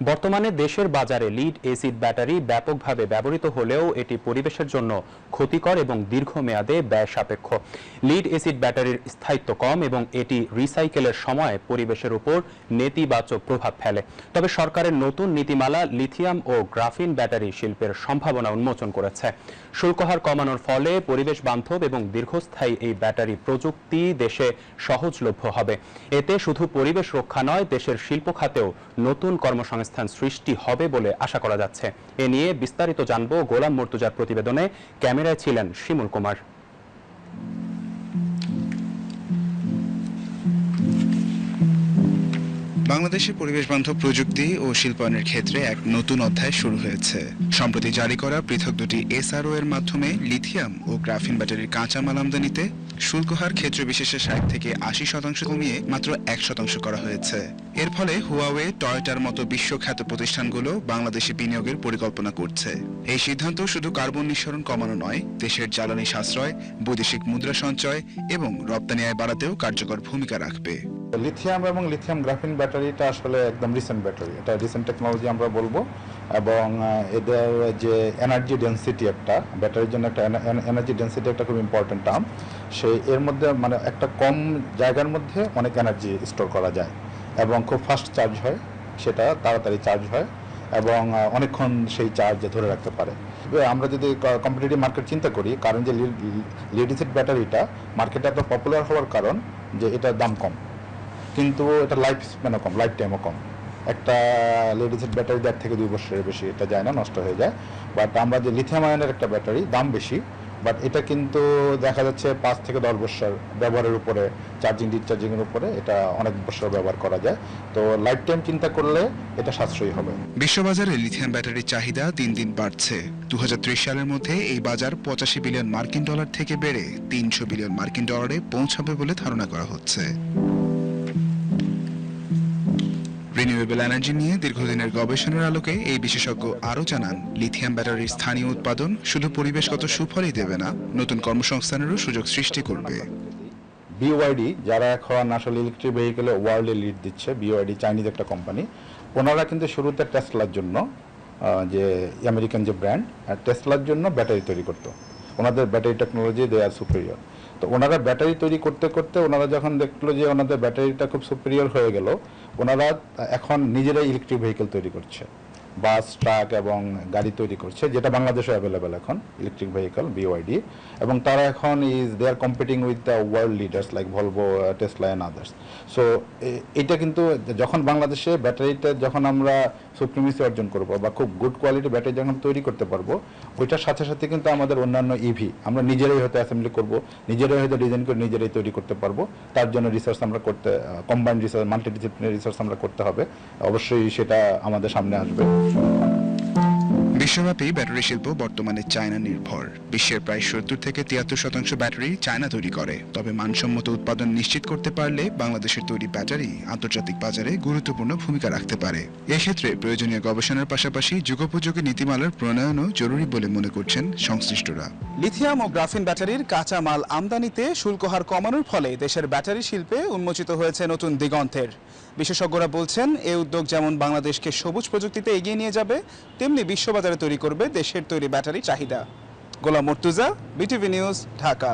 বর্তমানে দেশের বাজারে লিড এসিড ব্যাটারি ব্যাপকভাবে ব্যবহৃত হলেও এটি পরিবেশের জন্য ক্ষতিকর এবং দীর্ঘমেয়াদে ব্যয় সাপেক্ষ। লিড এসিড ব্যাটারির স্থায়িত্ব কম এবং এটি রিসাইকেলের সময় পরিবেশের উপর নেতিবাচক প্রভাব ফেলে। তবে সরকারের নতুন নীতিমালা লিথিয়াম ও গ্রাফিন ব্যাটারি শিল্পের সম্ভাবনা উন্মোচন করেছে। শুল্কহার কমানোর ফলে পরিবেশ বান্ধব এবং দীর্ঘস্থায়ী এই ব্যাটারি প্রযুক্তি দেশে সহজলভ্য হবে। এতে শুধু পরিবেশ রক্ষা নয়, দেশের শিল্প খাতেও নতুন কর্মসংস্থান সৃষ্টি হবে বলে আশা করা যাচ্ছে। এ নিয়ে বিস্তারিত জানব গোলাম মর্তুজার প্রতিবেদনে। ক্যামেরায় ছিলেন শিমুল কুমার। বাংলাদেশে পরিবেশ বান্ধব প্রযুক্তি ও শিল্পায়নের ক্ষেত্রে এক নতুন অধ্যায় শুরু হয়েছে। সম্প্রতি জারি করা পৃথক দুটি এসআরও এর মাধ্যমে লিথিয়াম ও গ্রাফিন ব্যাটারির কাঁচামাল আমদানিতে শুল্কহার ক্ষেত্র বিশেষে ষাট থেকে আশি শতাংশ কমিয়ে মাত্র এক শতাংশ করা হয়েছে। এর ফলে হুয়াওয়ে টয়টার মতো বিশ্বখ্যাত প্রতিষ্ঠানগুলো বাংলাদেশে বিনিয়োগের পরিকল্পনা করছে। এই সিদ্ধান্ত শুধু কার্বন নিঃসরণ কমানো নয়, দেশের জ্বালানি সাশ্রয়, বৈদেশিক মুদ্রা সঞ্চয় এবং রপ্তানি আয় বাড়াতেও কার্যকর ভূমিকা রাখবে। লিথিয়াম এবং লিথিয়াম গ্রাফিন ব্যাটারিটা আসলে একদম রিসেন্ট ব্যাটারি এটা রিসেন্ট টেকনোলজি আমরা বলব এবং এদের যে এনার্জি ডেন্সিটি একটা ব্যাটারির জন্য একটা এনার্জি ডেন্সিটি একটা খুব ইম্পর্টেন্ট টার্ম সেই এর মধ্যে মানে একটা কম জায়গার মধ্যে অনেক এনার্জি স্টোর করা যায় এবং খুব ফাস্ট চার্জ হয়, সেটা তাড়াতাড়ি চার্জ হয় এবং অনেকক্ষণ সেই চার্জ ধরে রাখতে পারে। আমরা যদি কম্পিটিটিভ মার্কেট চিন্তা করি, কারণ যে লিডিসিড ব্যাটারিটা মার্কেটে এত পপুলার হওয়ার কারণ যে এটার দাম কম। কিন্তু এটা লাইফ স্প্যানও কম লাইফ টাইমও কম। একটা লেডিসের ব্যাটারি দেড় থেকে দুই বছরের বেশি, এটা যায় না, নষ্ট হয়ে যায়। বাট আমরা যে লিথিয়াম আয়নের একটা ব্যাটারি দাম বেশি। বাট এটা কিন্তু দেখা যাচ্ছে পাঁচ থেকে দশ বছর ব্যবহারের উপরে চার্জিং ডিসচার্জিংয়ের উপরে এটা অনেক বছর ব্যবহার করা যায়। তো লাইফ টাইম চিন্তা করলে এটা সাশ্রয়ী হবে। বিশ্ববাজারে লিথিয়াম ব্যাটারির চাহিদা দিন দিন বাড়ছে। দু হাজার ত্রিশ সালের মধ্যে এই বাজার পঁচাশি বিলিয়ন মার্কিন ডলার থেকে বেড়ে তিনশো বিলিয়ন মার্কিন ডলারে পৌঁছাবে বলে ধারণা করা হচ্ছে। রিনিউয়েবল এনার্জি নিয়ে দীর্ঘদিনের গবেষণার আলোকে এই বিশেষজ্ঞ আরও জানান, লিথিয়াম ব্যাটারির স্থানীয় উৎপাদন শুধু পরিবেশগত সুফলই দেবে না, নতুন কর্মসংস্থানেরও সুযোগ সৃষ্টি করবে। বিওয়াইডি যারা এখন আসলে ইলেকট্রিক ভেহিকেলে ওয়ার্ল্ডে লিড দিচ্ছে বিওয়াইডি চাইনিজ একটা কোম্পানি ওনারা কিন্তু শুরুতে টেসলার জন্য যে আমেরিকান যে ব্র্যান্ড টেসলার জন্য ব্যাটারি তৈরি করতো। ওনাদের battery technology they are superior তো ওনারা ব্যাটারি তৈরি করতে করতে ওনারা যখন দেখল যে ওনাদের ব্যাটারিটা খুব সুপিরিয়র হয়ে গেল, ওনারা এখন নিজেরাই ইলেকট্রিক ভেহিকেল তৈরি করছে। বাস, ট্রাক এবং গাড়ি তৈরি করছে, যেটা বাংলাদেশে অ্যাভেলেবেল এখন ইলেকট্রিক ভেহিকেল বিওআইডি এবং তারা এখন is they are competing with the world leaders like Volvo Tesla and others so এটা কিন্তু যখন বাংলাদেশে ব্যাটারিটা যখন আমরা সুপ্রিমেসি অর্জন করব বা খুব গুড কোয়ালিটি ব্যাটারি যখন তৈরি করতে পারব, ওইটার সাথে সাথে কিন্তু আমাদের অন্যান্য ইভি আমরা নিজেরাই হয়তো অ্যাসেম্বলি করব, নিজেরাই হয়তো ডিজাইন করে নিজেরাই তৈরি করতে পারব, তার জন্য রিসার্চ আমরা করতে combined research multidisciplinary research আমরা করতে হবে, অবশ্যই সেটা আমাদের সামনে আসবে। Thank you. বিশ্বব্যাপী ব্যাটারি শিল্প বর্তমানে চায়না নির্ভর। বিশ্বের প্রায় সত্তর থেকে তিয়াত্তর শতাংশ ব্যাটারি চায়না তৈরি করে। তবে মানসম্মত উৎপাদন নিশ্চিত করতে পারলে বাংলাদেশের তৈরি ব্যাটারি আন্তর্জাতিক বাজারে গুরুত্বপূর্ণ ভূমিকা রাখতে পারে। এক্ষেত্রে প্রয়োজনীয় গবেষণার পাশাপাশি যুগোপযোগী নীতিমালার প্রণয়নও জরুরি বলে মনে করছেন সংশ্লিষ্টরা। লিথিয়াম ও গ্রাফিন ব্যাটারির কাঁচা মাল আমদানিতে শুল্ক হার কমানোর ফলে দেশের ব্যাটারি শিল্পে উন্মোচিত হয়েছে নতুন দিগন্তের। বিশেষজ্ঞরা বলছেন এই উদ্যোগ যেমন বাংলাদেশকে সবুজ প্রযুক্তিতে এগিয়ে নিয়ে যাবে, তেমনি বিশ্ববাজারে তৈরি করবে দেশের তৈরি ব্যাটারি চাহিদা। Golam Mortuza BTV news Dhaka.